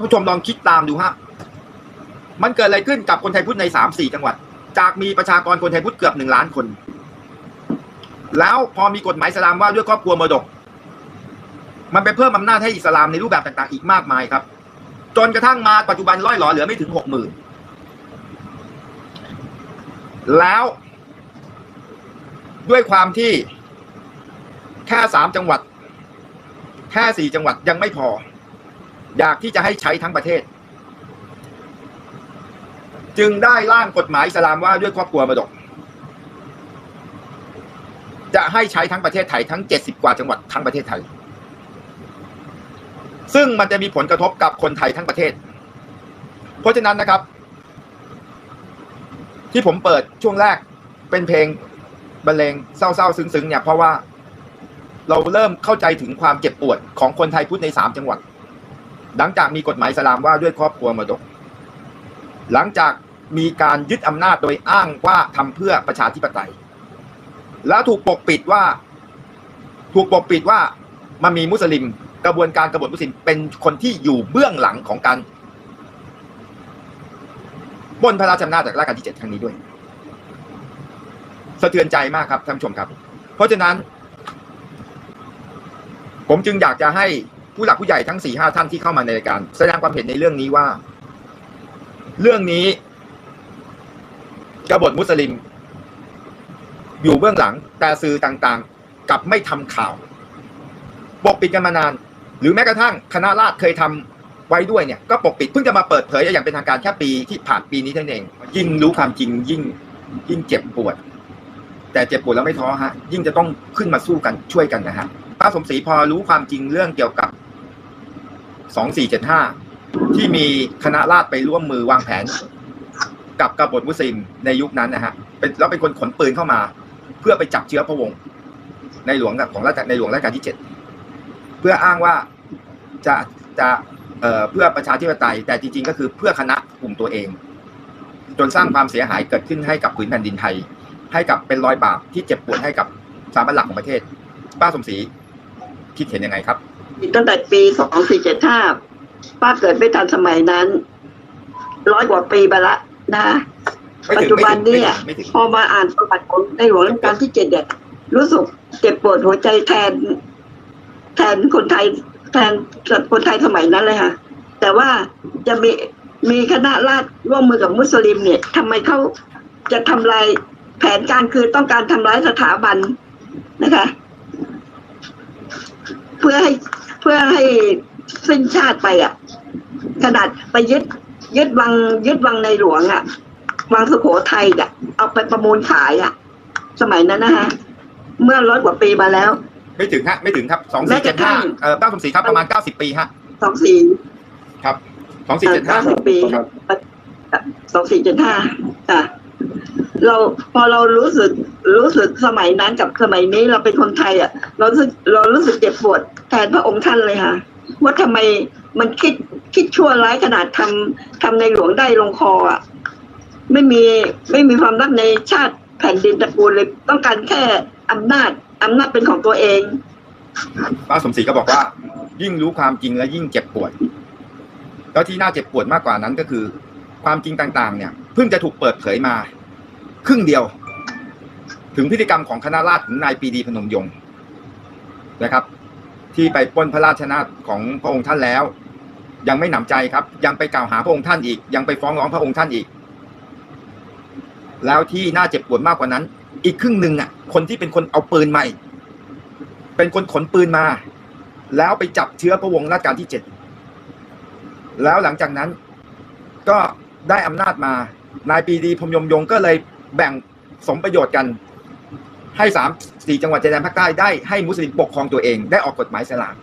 ผู้ชมลองคิดตามดูฮะ มันเกิดอะไรขึ้นกับคนไทยพุทธในสามสี่จังหวัด จากมีประชากรคนไทยพุทธเกือบหนึ่งล้านคน แล้วพอมีกฎหมายอิสลามว่าด้วยครอบครัวมรดก มันไปเพิ่มอำนาจให้อิสลามในรูปแบบต่างๆ อีกมากมายครับ จนกระทั่งมาปัจจุบันร้อยหลอเหลือไม่ถึงหกหมื่นแล้วด้วยความที่แค่สามจังหวัด แค่สี่จังหวัดยังไม่พอ อยากที่จะให้ใช้ทั้งประเทศ จึงได้ร่างกฎหมายอิสลามว่าด้วยครอบครัวมรดก จะให้ใช้ทั้งประเทศไทยทั้งเจ็ดสิบกว่าจังหวัดทั้งประเทศไทย ซึ่งมันจะมีผลกระทบกับคนไทยทั้งประเทศ เพราะฉะนั้นนะครับ ที่ผมเปิดช่วงแรกเป็นเพลงบรรเลงเศร้าๆ ซึ้งๆเนี่ยเพราะว่าเราเริ่มเข้าใจถึงความเจ็บปวดของคนไทยพุทธในสามจังหวัด หลังจากมีกฎหมายสลามว่าด้วยครอบครัวมรดก หลังจากมีการยึดอำนาจโดยอ้างว่าทำเพื่อประชาธิปไตย แล้วถูกปกปิดว่า ถูกปกปิดว่ามันมีมุสลิม กระบวนการกบฏมุสลิมเป็นคนที่อยู่เบื้องหลังของการบนพระราชอำนาจจากรัชกาลที่เจ็ดครั้งนี้ด้วย สะเทือนใจมากครับท่านผู้ชมครับ เพราะฉะนั้น ผมจึงอยากจะให้ ผู้หลักผู้ใหญ่ทั้งสี่ห้าท่านที่เข้ามาในรายการ แสดงความเห็นในเรื่องนี้ว่า เรื่องนี้กบฏมุสลิม อยู่เบื้องหลัง แต่สื่อต่างๆกลับไม่ทำข่าวปกปิดกันมานาน หรือแม้กระทั่งคณะราษฎรเคยทำไว้ด้วยเนี่ยก็ปกปิดเพิ่งจะมาเปิดเผยอย่างเป็นทางการแค่ปีที่ผ่านปีนี้เท่านั้นเอง ยิ่งรู้ความจริงยิ่ง ยิ่งเจ็บปวด แต่เจ็บปวดแล้วไม่ท้อฮะ ยิ่งจะต้องขึ้นมาสู้กันช่วยกันนะฮะป้าสมศรีพอรู้ความจริงเรื่องเกี่ยวกับ สองสี่เจ็ดห้าที่มีคณะราษฎรไปร่วมมือวางแผน กับกบฏมุสลิมในยุคนั้นนะฮะเป็นแล้วเป็นคนขนปืนเข้ามา เพื่อไปจับเชื้อพระวงศ์ในหลวงของรัชในหลวงรัชกาลที่เจ็ดเพื่ออ้างว่าจะจะเอ่อเพื่อประชาธิปไตย แต่จริงๆ ก็คือเพื่อคณะกลุ่มตัวเอง จนสร้างความเสียหายเกิดขึ้นให้กับผืนแผ่นดินไทย ให้กับเป็นรอยบาปที่เจ็บปวดให้กับสถาบันหลักของประเทศ ป้าสมศรีคิดเห็นยังไงครับ ตั้งแต่ปีสองสี่เจ็ดห้าป้าเกิดไม่ทันสมัยนั้น ร้อยกว่าปีไปละนะไม่ปัจถึงจุบันเนี่ยไม่ถึงพอมาอ่านประวัติของในหลวงรัชกาลที่เจ็ดเนี่ยรู้สึกเจ็บปวดหัวใจแทน แทนคนไทยแทนคนไทยสมัยนั้นเลยค่ะ แต่ว่าจะมีมีคณะราษฎรร่วมมือกับมุสลิมเนี่ยทำไมเขาจะทำลายแผนการคือต้องการทำร้ายสถาบันนะคะ เพื่อให้ เพื่อให้สิ้นชาติไปอะ ขนาดไปยึดยึดวังยึดวังในหลวงอะ วังสุโขทัยอะ เอาไปประมูลขายอะ สมัยนั้นนะฮะ เมื่อร้อยกว่าปีมาแล้ว ไม่ถึงฮะ ไม่ถึงครับสองแม้สี่กเจ็ระดทั่ห้างเอ่อป้าสมศรีครับประมาณเก้าสิบปีฮะสองสี่ครับสองสี่เจ็ดห้าเก้าสิบปีครับสองสี่เจ็ดห้าอะเราพอเรารู้สึกรู้สึกสมัยนั้นกับสมัยนี้เราเป็นคนไทยอะ เรารู้สึกเรารู้สึกเจ็บปวด แทนพระองค์ท่านเลยค่ะ ว่าทำไมมันคิดคิดชั่วร้ายขนาดทำทำในหลวงได้ลงคออะไม่มีไม่มีความรักในชาติแผ่นดินตระกูลเลยต้องการแค่อำนาจอำนาจเป็นของตัวเองป้าสมศรีก็บอกว่า ยิ่งรู้ความจริงและยิ่งเจ็บปวดแล้วที่น่าเจ็บปวดมากกว่านั้นก็คือ ความจริงต่างๆ เนี่ยเพิ่งจะถูกเปิดเผยมา ครึ่งเดียว ถึงพฤติกรรมของคณะราษฎรของนายปีดีพนมยงค์นะครับ ที่ไปป้นพระราชนาของพระองค์ท่านแล้ว ยังไม่หนำใจครับ ยังไปกล่าวหาพระองค์ท่านอีก ยังไปฟ้องร้องพระองค์ท่านอีก แล้วที่น่าเจ็บปวดมากกว่านั้น อีกครึ่งหนึ่งอะ คนที่เป็นคนเอาปืนมาอีกเป็นคนขนปืนมา แล้วไปจับเชื้อพระวงศ์รัชกาลที่เจ็ดแล้วหลังจากนั้นก็ได้อำนาจมานายปีดีพรมยมยงก็เลยแบ่งสมประโยชน์กัน ให้สามสี่จังหวัดชายแดนภาคใต้ได้ให้มุสลิมปกครองตัวเองได้ออกกฎหมายสลาม